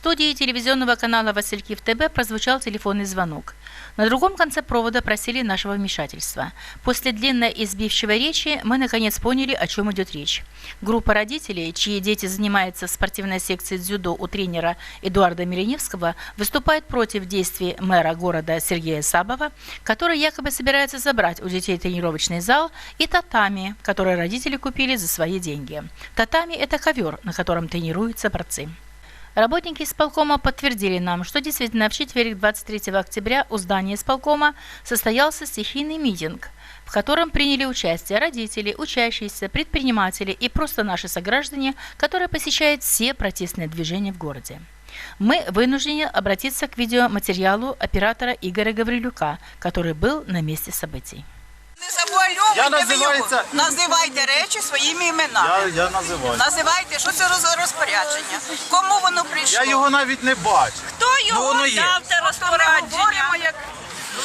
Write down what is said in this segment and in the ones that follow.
студии телевизионного канала «Василькив ТБ» прозвучал телефонный звонок. На другом конце провода просили нашего вмешательства. После длинной и сбивчивой речи мы наконец поняли, о чем идет речь. Группа родителей, чьи дети занимаются в спортивной секции дзюдо у тренера Эдуарда Миреневского, выступает против действий мэра города Сергея Сабова, который якобы собирается забрать у детей тренировочный зал и татами, которые родители купили за свои деньги. Татами – это ковер, на котором тренируются борцы. Работники исполкома подтвердили нам, что действительно в четверг 23 октября у здания исполкома состоялся стихийный митинг, в котором приняли участие родители, учащиеся, предприниматели и просто наши сограждане, которые посещают все протестные движения в городе. Мы вынуждены обратиться к видеоматериалу оператора Игоря Гаврилюка, который был на месте событий. Не завуальовуйте Я ви називається- його. Називайте речі своїми іменами. Я, я називаю. Називайте, що це за розпорядження. Кому воно прийшло? Я його навіть не бачу. Хто його воно є. дав те розпорядження? як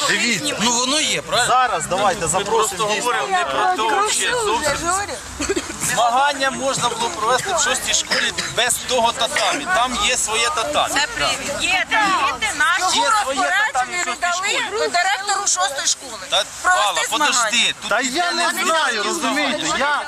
Дивіться. Ну воно є, правильно? Зараз давайте запросимо говоримо не про то Змагання можна було провести в шостій школі без того татамі. Там є своє татамі. Це привід. Є діти наші Є своє татамі в шостій школі. директору шостої школи. Та, Провести змагання. подожди. Тут Та я не не знаю, розумієте, я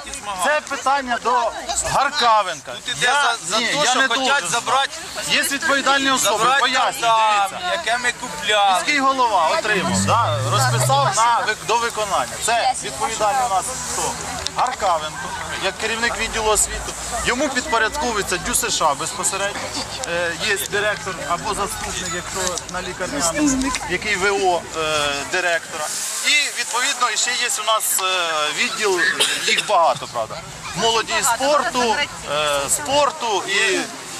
це питання до Гаркавенка. Тут іде Я, за, за ні, те, я що не хочуть должен. забрати, Є відповідальні особи, забрати пояснюю, татамі, дивіться. яке ми купляли. Міський голова отримав, да, розписав на вик- до виконання. Це відповідальний у нас хто? Гаркавенко, як керівник відділу освіти. Йому підпорядковується Дю США безпосередньо. Е, є директор або заступник, якщо на лікарняному, який ВО е, директора. І відповідно ще є у нас е, відділ, їх багато, правда. Молоді спорту, спорту і.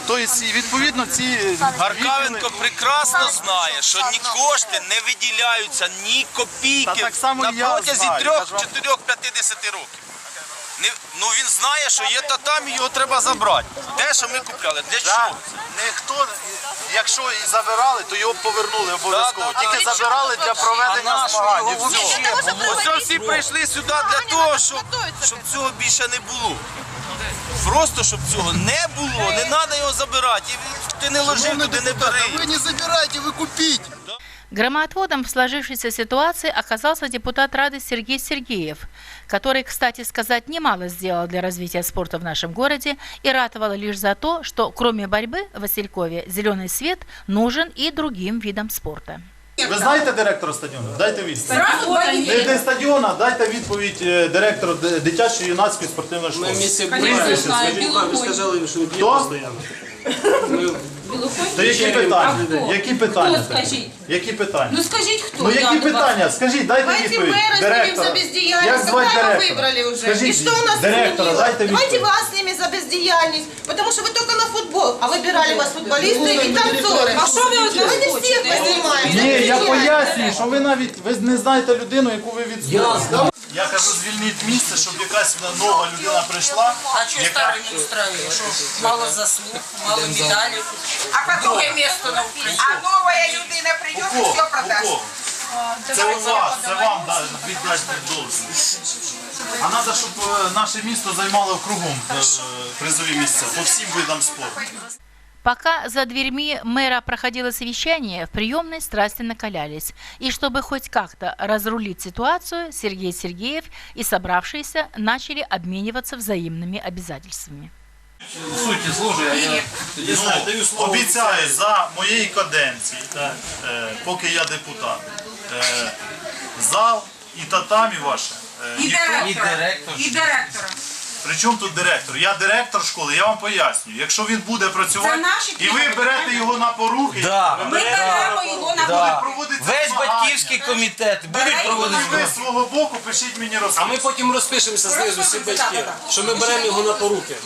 Тобто, відповідно ці Гаркавенко прекрасно знає, що ні кошти не виділяються, ні копійки Та так само на протязі знаю, трьох, кажу вам. чотирьох, 50 років. Не, ну він знає, що є татамі, його треба забрати. Те, що ми купляли. Для чого? Ніхто, якщо і забирали, то його повернули обов'язково. Да, да, Тільки да. забирали для проведення змагань. і все. Ось всі прийшли сюди для того, щоб, щоб цього більше не було. Просто щоб цього не було, не треба його забирати. І ти не ложив туди, не бери. Вы не забирайте, вы купите. Громоотводом в сложившейся ситуации оказался депутат Рады Сергей Сергеев, который, кстати сказать, немало сделал для развития спорта в нашем городе и ратовал лишь за то, что кроме борьбы в Василькове зеленый свет нужен и другим видам спорта. Ви знаєте директора стадіону? Дайте відповідь. Не де стадіона, дайте відповідь е, директору д- дитячої юнацької спортивної школи. Ви сказали, що не б'є Хто? постійно. То які питання? хто? Які питання? Хто, скажіть? Які питання? Ну скажіть, хто? Ну які Я до вас- питання? Скажіть, дайте Давайте відповідь. мэра Директора. снимем за бездеяльность. Як звати Какая вы директора? выбрали уже? Скажіть, И что у нас директора, изменилось? дайте Давайте відповідь. вас снимем за бездеяльность. Потому что вы только на футбол. А выбирали вас футболисты и танцоры. А що ви от нас Давайте всех хочете? поснимаем. Ні, я Бездеяльность. пояснюю, що ви навіть ви не знаєте людину, яку ви відстоюєте. Я кажу, звільніть місце, щоб якась нова людина прийшла. А что яка- старый не устраивает? Мало заслуг, мало медалей? А друге місто на Україні. А нова людина прийде і все продасть. Це у вас, це вам да, віддати должність. А треба, щоб е, наше місто займало кругом е, призові місця по всім видам спорту. Пока за дверьми мэра проходило совещание, в приемной страсти накалялись. И чтобы хоть как-то разрулить ситуацию, Сергей Сергеев и собравшиеся начали обмениваться взаимными обязательствами. Суті, служи, а я тоді знаю, даю слово. Обіцяю за моєї каденції, е, поки я депутат, е, зал і татамі ваше. е, І ніхто- директора. директор. І директора. Причому тут директор? Я директор школи, я вам пояснюю. Якщо він буде працювати наші і ви берете його на порухи, Да. ви Ми берете- беремо його на Да. да. проводиться Весь змагання. батьківський комітет будуть проводити. ви з свого боку пишіть мені А ми потім розпишемося знизу всі батьки, що ми беремо його на поруки.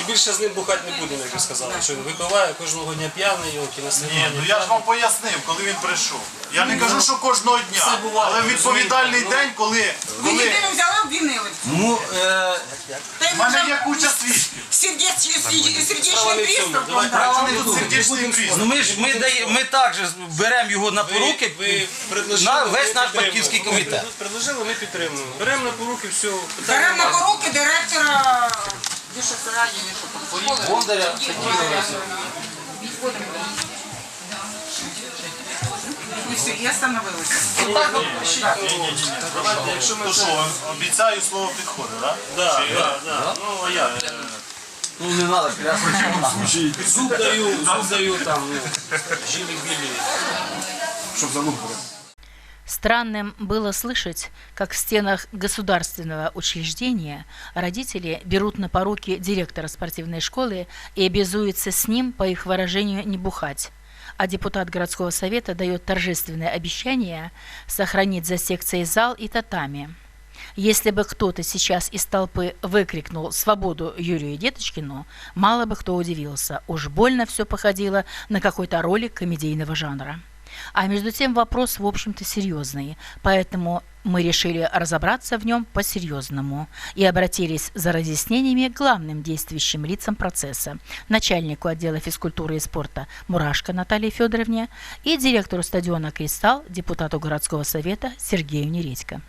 І більше з ним бухати не будемо, як ви сказали. Що він випиває кожного дня п'яний, йолки на Ні, ну я ж вам пояснив, коли він прийшов. Я не кажу, що кожного дня, буває, але відповідальний розумієте, день, коли, Ви коли людину взяли, обвинили. Ну, е, в мене є куча свідків. Сердечний Справа не в цьому. приступ. Давайте При не тут сердечний приступ? ну ми ж ми дає, ми також беремо його на поруки ви предложили, на ми весь наш підтримуємо. батьківський комітет. Ви Предложили, ми підтримуємо. Беремо на поруки, все. Беремо на поруки директора. Бондаря Тетяни И все, и остановилась. Якщо ми То що, обіцяю, слово підходить, так? Да, да, да. Ну, а як? Ну не надо, Зуб даю, зуб даю там, ну, жилі білі. щоб за ногу. Странным было слышать, как в стенах государственного учреждения родители берут на поруки директора спортивной школы и обязуются с ним, по их выражению, не бухать. А депутат городского совета дает торжественное обещание сохранить за секцией зал и татами. Если бы кто-то сейчас из толпы выкрикнул «Свободу Юрию Деточкину», мало бы кто удивился. Уж больно все походило на какой-то ролик комедийного жанра. А между тем вопрос, в общем-то, серьезный, поэтому мы решили разобраться в нем по-серьезному и обратились за разъяснениями к главным действующим лицам процесса, начальнику отдела физкультуры и спорта Мурашко Наталье Федоровне и директору стадиона «Кристалл», депутату городского совета Сергею Нередько.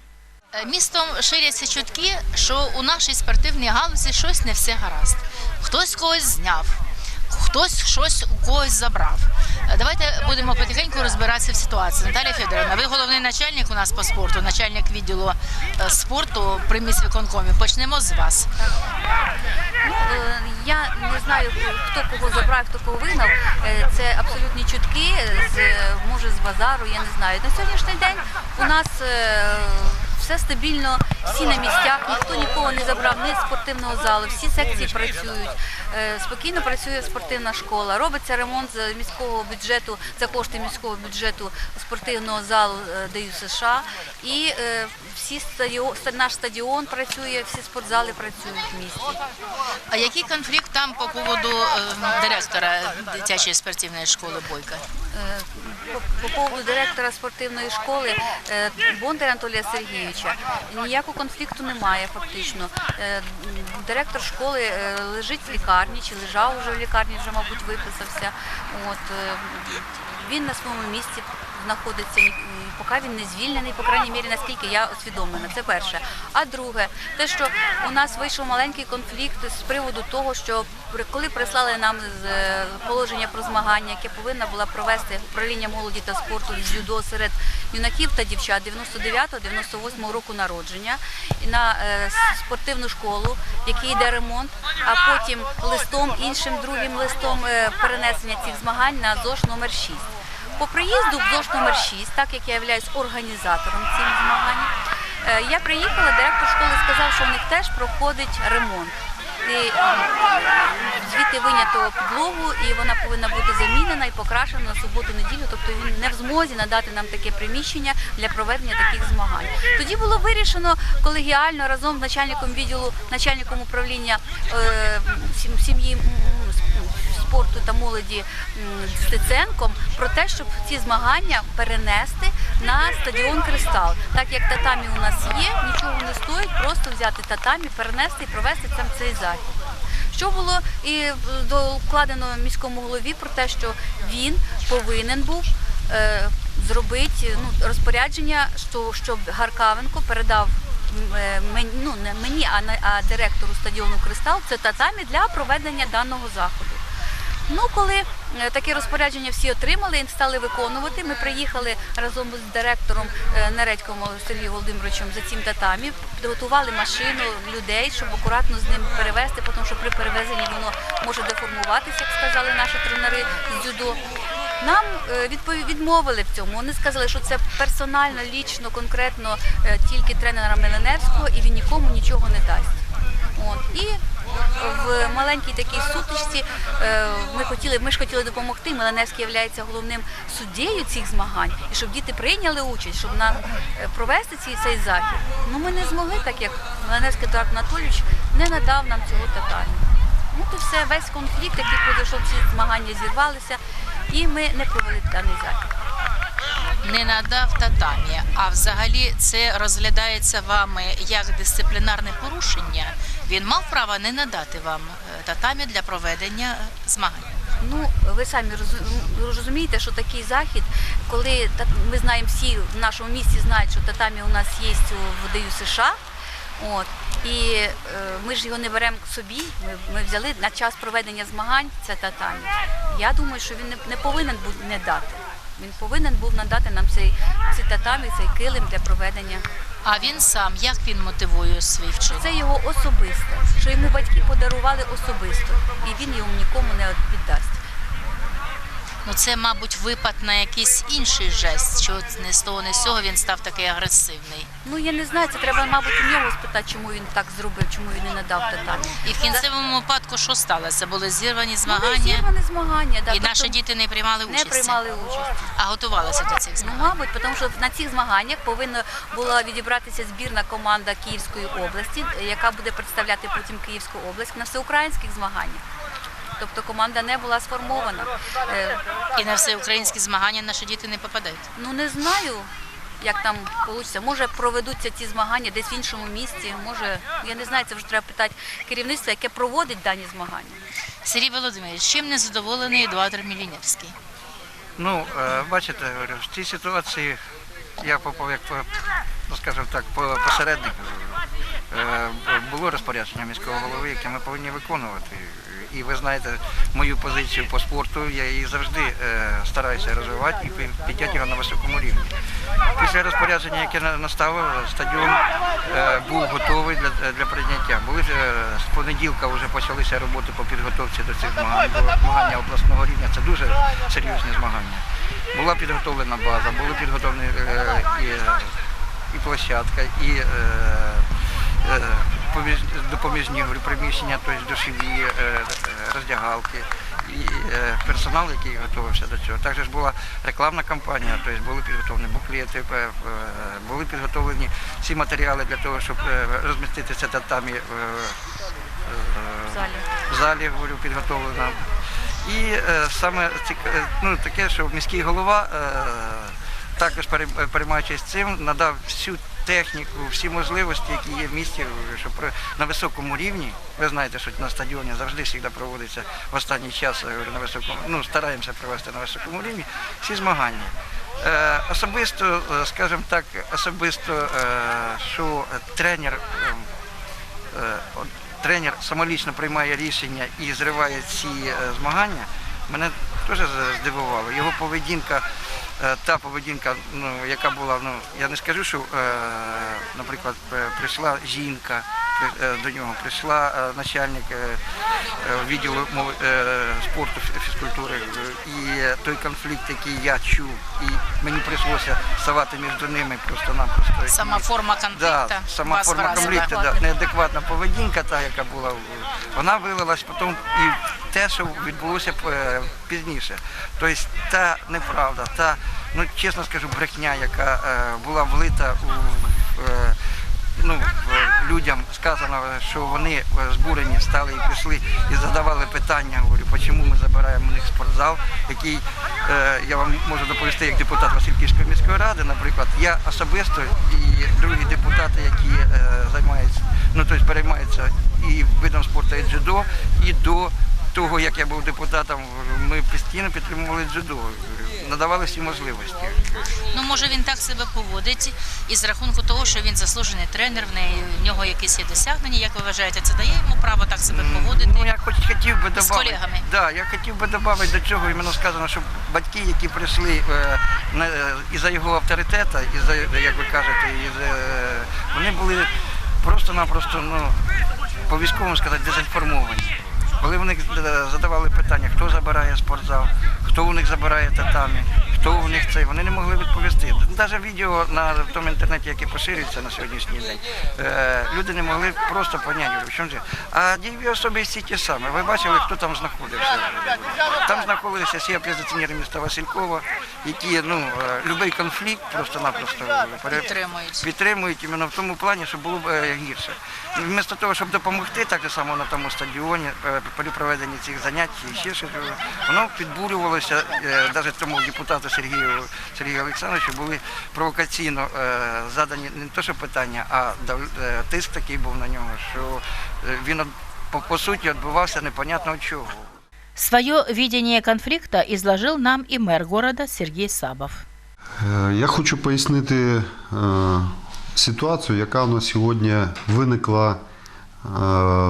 Містом ширяться чутки, що у нашій спортивній галузі щось не все гаразд. Хтось когось зняв, Хтось щось у когось забрав. Е, Давайте будемо потихеньку розбиратися в ситуації. Наталія Федоровна, ви головний начальник у нас по спорту, начальник відділу е, спорту при міськвиконкомі. Почнемо з вас. Ну, е, я не знаю, хто кого забрав, хто кого вигнав. Це абсолютні чутки, з, може з базару, я не знаю. На сьогоднішній день у нас все стабільно, всі на місцях, ніхто нікого не забрав, ні з спортивного залу, всі секції працюють. Е, Спокійно працює спортивна школа. Робиться ремонт з міського бюджету за кошти міського бюджету спортивного залу е, ДЮ США. І е, всі стадіон, наш стадіон працює, всі спортзали працюють в місті. А який конфлікт там по поводу директора дитячої спортивної школи Бойка? По, по поводу директора спортивної школи е, Бондаря Анатолія Сергійовича ніякого конфлікту немає фактично. Е, Директор школи е, лежить в лікарні, чи лежав вже в лікарні, вже, мабуть, виписався. От, він на своєму місці знаходиться, поки він не звільнений, по крайній мірі, наскільки я освідомлена. Це перше. А друге, те, що у нас вийшов маленький конфлікт з приводу того, що коли прислали нам е, положення про змагання, яке повинна була провести управління молоді та спорту з дзюдо серед юнаків та дівчат 99-98 року народження на е, спортивну школу, в якій йде ремонт, а потім листом, іншим другим листом е, перенесення цих змагань на ЗОЖ номер 6. По приїзду в ЗОЖ номер 6, так як я являюсь організатором цих змагань, е, я приїхала, директор школи сказав, що в них теж проходить ремонт. І м, звідти винято підлогу, і вона повинна бути замінена і покрашена на суботу-неділю. Тобто він не в змозі надати нам таке приміщення для проведення таких змагань. Тоді було вирішено колегіально разом з начальником відділу, начальником управління е, сім'ї. спорту та молоді Стеценком про те, щоб ці змагання перенести на стадіон Кристал. Так як татамі у нас є, нічого не стоїть, просто взяти татамі, перенести і провести там цей захід. Що було і докладено міському голові про те, що він повинен був е, зробити ну, розпорядження, що, щоб Гаркавенко передав е, мені, ну не мені, а, на- а директору стадіону Кристал це татамі для проведення даного заходу. Ну, коли е, таке розпорядження всі отримали і стали виконувати, ми приїхали разом з директором е, Нередьком Сергієм Володимировичем за цим татамі, підготували машину людей, щоб акуратно з ним перевезти, тому що при перевезенні воно може деформуватися, як сказали наші тренери з дзюдо. Нам е, відмовили в цьому. Вони сказали, що це персонально, лічно, конкретно тільки тренера Меленевського, і він нікому нічого не дасть. І в маленькій такій сутичці е, ми хотіли, ми ж хотіли допомогти. Меленевський є головним суддєю цих змагань, і щоб діти прийняли участь, щоб нам е, провести цей, цей захід. Ну ми не змогли, так як Меленевський Едуард Анатолійович не надав нам цього татамі. Ну то все, весь конфлікт, який пройшов, ці змагання зірвалися, і ми не провели даний захід. не надав татамі, а взагалі це розглядається вами як дисциплінарне порушення. Він мав право не надати вам е, татамі для проведення змагань. Ну, ви самі розумієте, що такий захід, коли ми знаємо всі в нашому місті знають, що татамі у нас є у ВДЮ США. От. І е, ми ж його не беремо собі. Ми, ми взяли на час проведення змагань це татамі. Я думаю, що він не, не повинен був не дати. Він повинен був надати нам цей, ці татамі, цей килим для проведення. А він сам, як він мотивує свій вчинок? Це його особисто, що йому батьки подарували особисто, і він йому нікому не віддасть. Ну це, мабуть, випад на якийсь інший жест, що не з того, не з цього він став такий агресивний. Ну я не знаю, це треба, мабуть, у нього спитати, чому він так зробив, чому він не надав татамі. І в кінцевому випадку що сталося? Були зірвані Були змагання, зірвані змагання, да, і тобто наші діти не приймали не приймали участь. А готувалися до цих Ну, змагань. мабуть, тому що на цих змаганнях повинна була відібратися збірна команда Київської області, яка буде представляти потім Київську область на всеукраїнських змаганнях. Тобто команда не була сформована. Е, І на всеукраїнські змагання наші діти не попадають. Ну не знаю, як там вийде. Може проведуться ці змагання десь в іншому місці. Може, я не знаю, це вже треба питати керівництва, яке проводить дані змагання. Сергій Володимирович, чим не задоволений Едуард Міліневський? Ну, е, бачите, говорю, в цій ситуації я попав як по- ну, скажімо так, по посереднику. Е, Було розпорядження міського голови, яке ми повинні виконувати. І ви знаєте мою позицію по спорту, я її завжди е, стараюся розвивати і пі- підняти його на високому рівні. Після розпорядження, яке наставив, стадіон е, був готовий для, для прийняття. Були е, з понеділка вже почалися роботи по підготовці до цих змагань. Змагання обласного рівня це дуже серйозні змагання. Була підготовлена база, були підготовлені і, і площадка, і е, допоміжні говорю, приміщення, тобто душові, е, е, роздягалки, і е, персонал, який готувався до цього. Також була рекламна кампанія, тобто були підготовлені буклети, були підготовлені всі матеріали для того, щоб розмістити це татамі. В залі. в залі говорю, підготовлена. І саме ну, таке, що міський голова також переймаючись цим, надав всю техніку, всі можливості, які є в місті, говорю, що при- на високому рівні. Ви знаєте, що на стадіоні завжди завжди проводиться в останній час, на високому, ну, стараємося провести на високому рівні всі змагання. Е, особисто, е, скажімо так, особисто, е, що тренер тренер самолічно приймає рішення і зриває ці змагання, мене теж здивувало. Його поведінка, та поведінка, ну, яка була, ну, я не скажу, що, е, наприклад, е, прийшла жінка е, до нього, прийшла е, начальник е, е, відділу е, спорту фізкультури. е, І е, той конфлікт, який я чув, і мені прийшлося ставати між ними просто-напросто. Сама І- форма конфлікту Да, сама вас форма вразила. конфлікту, да, неадекватна поведінка, та, яка була, вона вилилась потім і те, що відбулося е, пізніше. Тобто та неправда, та, ну чесно скажу, брехня, яка е, була влита у е, ну, людям сказано, що вони збурені стали і пішли і задавали питання, говорю, чому ми забираємо у них спортзал, який е, я вам можу доповісти як депутат Васильківської міської ради, наприклад, я особисто і другі депутати, які е, займаються, ну тобто переймаються і видом спорту і дзюдо, і до того, як я був депутатом, ми постійно підтримували дзюдо, надавали всі можливості. Ну, може, він так себе поводить із рахунку того, що він заслужений тренер, в неї в нього якісь є досягнення. Як ви вважаєте, це дає йому право так себе поводити? Ну, я хоч хотів би З додати. колегами. Да, я хотів би додати до цього, іменно сказано, що батьки, які прийшли е, е, із-за його авторитета, із-за, як ви кажете, із, е, вони були просто-напросто, ну, по військовому сказати, дезінформовані. Коли вони е, задавали питання, хто забирає спортзал, хто у них забирає татамі, хто у них цей, вони не могли відповісти. Навіть відео на тому інтернеті, яке поширюється на сьогоднішній день, е, люди не могли просто поняти, в чому це. А дієві особи всі ті самі. Ви бачили, хто там знаходився. Там знаходилися всі опозиціонери міста Василькова, які ну, е, будь-який конфлікт просто-напросто Підтримують. підтримують іменно в тому плані, щоб було б е, гірше. Вмісто того, щоб допомогти так само на тому стадіоні е, при проведенні цих занять і ще щось, е, воно підбурювалося навіть тому депутату Сергію Сергію Олександровичу були провокаційно е, задані не те, що питання, а дав- е, тиск такий був на нього, що е, він по, по суті відбувався непонятно чого. Свое видение конфликта изложил нам и мэр города Сергей Сабов. Я хочу пояснити е, ситуацію, яка у нас сьогодні виникла е,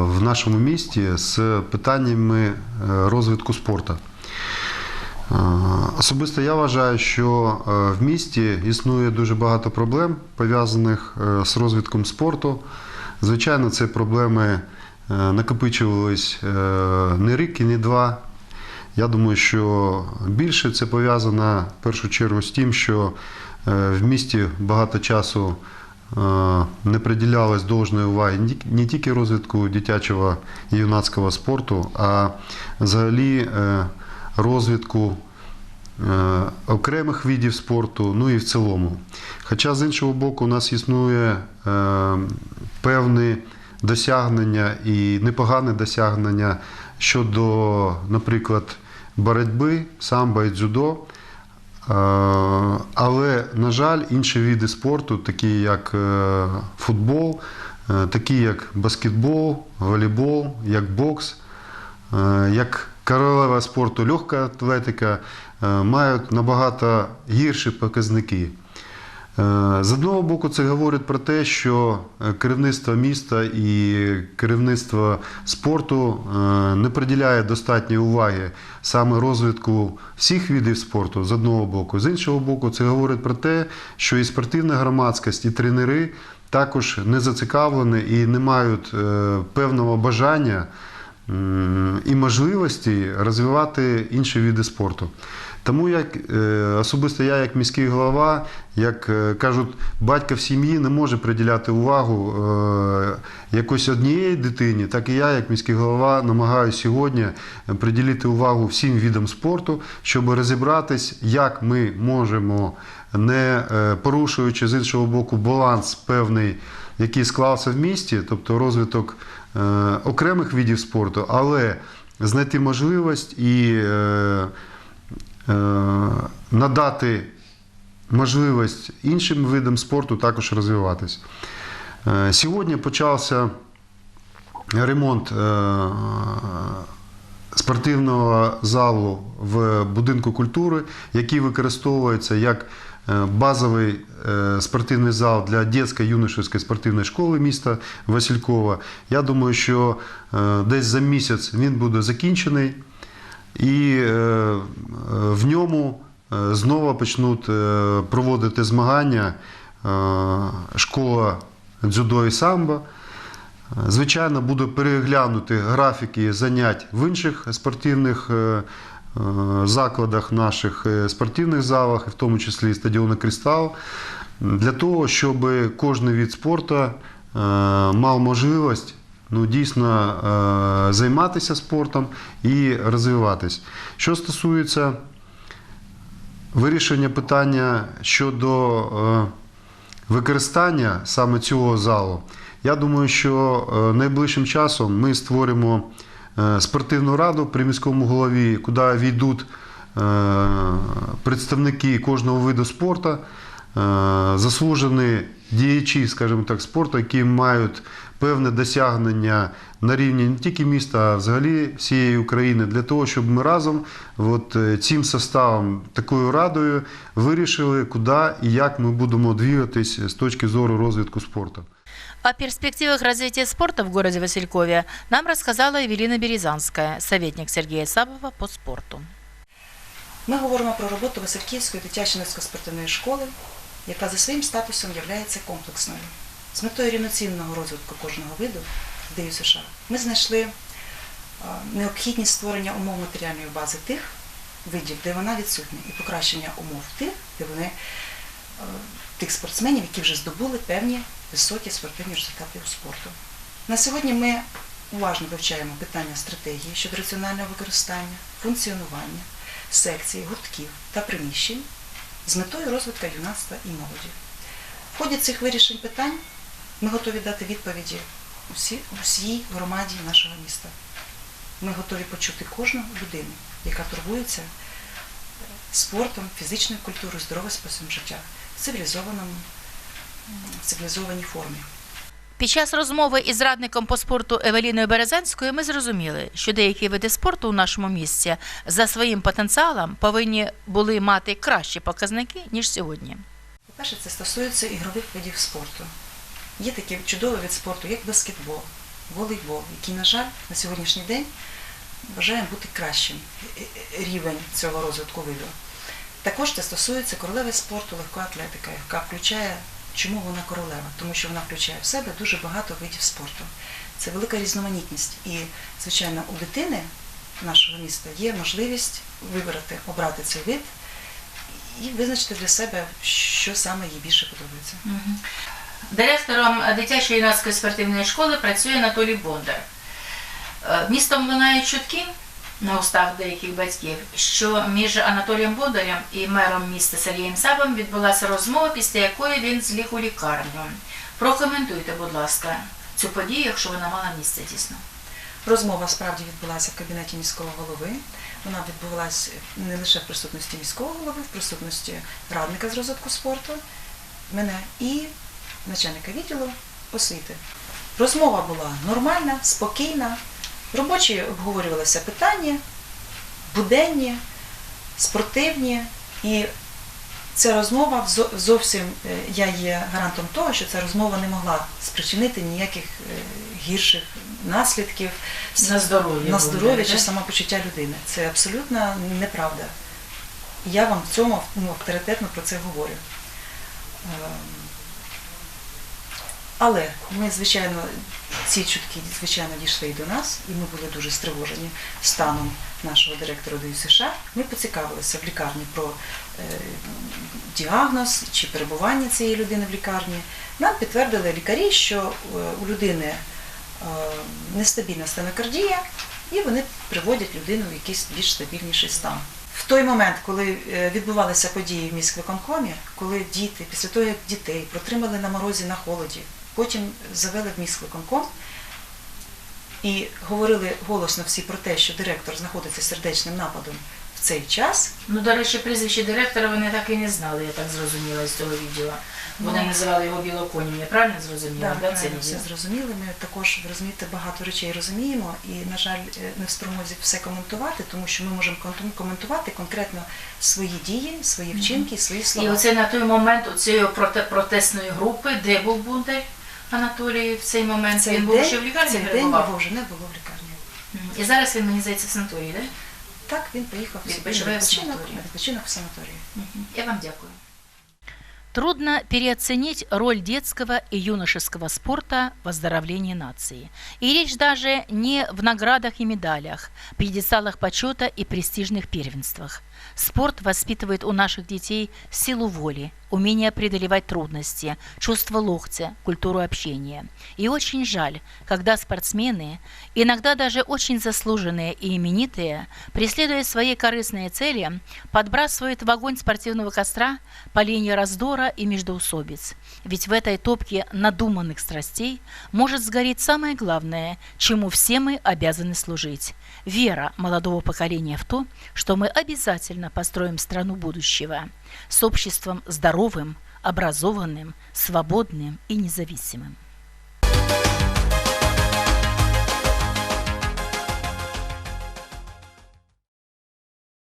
в нашому місті з питаннями розвитку спорту. Особисто я вважаю, що е, в місті існує дуже багато проблем пов'язаних е, з розвитком спорту. Звичайно, це проблеми е, накопичувались не рік і не два. Я думаю, що більше це пов'язано в першу чергу з тим, що в місті багато часу не приділялось должної уваги не тільки розвитку дитячого і юнацького спорту, а взагалі розвитку е, окремих видів спорту, ну і в цілому. Хоча з іншого боку, у нас існує е, певні досягнення і непогане досягнення щодо, наприклад, боротьби, самбо і дзюдо. Е, Але, на жаль, інші види спорту, такі як футбол, такі як баскетбол, волейбол, як бокс, як королева спорту легка атлетика, е, мають набагато гірші показники. Е, З одного боку, це говорить про те, що керівництво міста і керівництво спорту е, не приділяє достатньої уваги саме розвитку всіх видів спорту з одного боку. З іншого боку, це говорить про те, що і спортивна громадськість, і тренери також не зацікавлені і не мають певного бажання і можливості розвивати інші види спорту. Тому як е, особисто я, як міський голова, як е, кажуть, батько в сім'ї не може приділяти увагу е, якось однієї дитині, так і я, як міський голова, намагаюся сьогодні приділити увагу всім видам спорту, щоб розібратись, як ми можемо, не порушуючи з іншого боку баланс певний, який склався в місті, тобто розвиток е, окремих видів спорту, але знайти можливість і е, е, надати можливість іншим видам спорту також розвиватись. Сьогодні почався ремонт спортивного залу в будинку культури, який використовується як е, базовий е, спортивний зал для дитячої юношеської спортивної школи міста Василькова. Я думаю, що е, десь за місяць він буде закінчений і в ньому знову почнуть проводити змагання школа дзюдо і самбо. Звичайно, буду переглянути графіки занять в інших спортивних закладах, наших е, спортивних залах, в тому числі стадіону Кристал, для того, щоб кожен від спорту е, мав можливість ну, дійсно е, займатися спортом і розвиватись. Що стосується вирішення питання щодо е, використання саме цього залу, я думаю, що е, найближчим часом ми створимо е, спортивну раду при міському голові, куди війдуть е, представники кожного виду спорту, е, заслужені діячі, скажімо так, спорту, які мають певне досягнення на рівні не тільки міста, а взагалі всієї України, для того, щоб ми разом от, е, цим составом, такою радою вирішили, куди і як ми будемо двигатись з точки зору розвитку спорту. О перспективах развития спорта в городе Василькове нам рассказала Евелина Березанская, советник Сергея Сабова по спорту. Ми говоримо про роботу Васильківської дитячої спортивної школи, яка за своїм статусом є комплексною. З метою рівноцінного розвитку кожного виду ДЮ США ми знайшли е, необхідність створення умов матеріальної бази тих видів, де вона відсутня, і покращення умов тих, де вони е, тих спортсменів, які вже здобули певні високі спортивні результати у спорту. На сьогодні ми уважно вивчаємо питання стратегії щодо раціонального використання, функціонування, секцій, гуртків та приміщень з метою розвитку юнацтва і молоді. В ході цих вирішень питань ми готові дати відповіді усі, усій громаді нашого міста. Ми готові почути кожну людину, яка турбується спортом, фізичною культурою, здоровим способом життя цивілізованому, в цивілізованій формі. Під час розмови із радником по спорту Евеліною Березанською ми зрозуміли, що деякі види спорту у нашому місті за своїм потенціалом повинні були мати кращі показники, ніж сьогодні. По-перше, це стосується ігрових видів спорту. Є такий чудовий вид спорту, як баскетбол, волейбол, який, на жаль, на сьогоднішній день бажаємо бути кращим рівень цього розвитку виду. Також це стосується королеви спорту, легкої атлетика, яка включає, чому вона королева? Тому що вона включає в себе дуже багато видів спорту. Це велика різноманітність. І, звичайно, у дитини нашого міста є можливість вибрати, обрати цей вид і визначити для себе, що саме їй більше подобається. Директором дитячої юнацької спортивної школи працює Анатолій Бондар. Е, Містом лунають чутки на устах деяких батьків, що між Анатолієм Бондарем і мером міста Сергієм Сабом відбулася розмова, після якої він зліг у лікарню. Прокоментуйте, будь ласка, цю подію, якщо вона мала місце дійсно. Розмова справді відбулася в кабінеті міського голови. Вона відбулася не лише в присутності міського голови, в присутності радника з розвитку спорту, мене і начальника відділу освіти. Розмова була нормальна, спокійна. Робочі обговорювалися питання, буденні, спортивні. І ця розмова зовсім е, я є гарантом того, що ця розмова не могла спричинити ніяких е, гірших наслідків На здоров'я на здоров'я чи самопочуття людини. Це абсолютно неправда. Я вам в цьому ну, авторитетно про це говорю. Але ми, звичайно, ці чутки, звичайно, дійшли і до нас, і ми були дуже стривожені станом нашого директора ДЮСШ. Ми поцікавилися в лікарні про е, діагноз чи перебування цієї людини в лікарні. Нам підтвердили лікарі, що е, у людини е, нестабільна стенокардія, і вони приводять людину в якийсь більш стабільніший стан. В той момент, коли відбувалися події в міськвиконкомі, коли діти, після того як дітей протримали на морозі на холоді, потім завели в міськвиконком і говорили голосно всі про те, що директор знаходиться сердечним нападом в цей час, Ну, до речі, прізвище директора вони так і не знали, я так зрозуміла з цього відділу. Вони Ну. називали його білоконем, я правильно зрозуміла? Правильно, це все зрозуміли. Ми також розумієте, багато речей розуміємо і, на жаль, е, не в спромозі все коментувати, тому що ми можемо коментувати конкретно свої дії, свої вчинки, свої слова. І оце на той момент у цієї проте- протестної групи, де був Бунтарь Анатолій в цей момент, Цей він був день- ще в лікарні цей день перебував? його вже не було в лікарні. Мгм. І зараз він, мені здається, в санаторії, так? Так, він поїхав собі на Відпочиває в відпочинок, санаторії. на відпочинок в санаторії. Я вам дякую. Трудно переоценить роль детского и юношеского спорта в оздоровлении нации. И речь даже не в наградах и медалях, пьедесталах почета и престижных первенствах. Спорт воспитывает у наших детей силу воли, умение преодолевать трудности, чувство локтя, культуру общения. И очень жаль, когда спортсмены, иногда даже очень заслуженные и именитые, преследуя свои корыстные цели, подбрасывают в огонь спортивного костра поленья раздора и междоусобиц. Ведь в этой топке надуманных страстей может сгореть самое главное, чему все мы обязаны служить – вера молодого поколения в то, что мы обязательно построим страну будущего с обществом здоровым, образованным, свободным и независимым.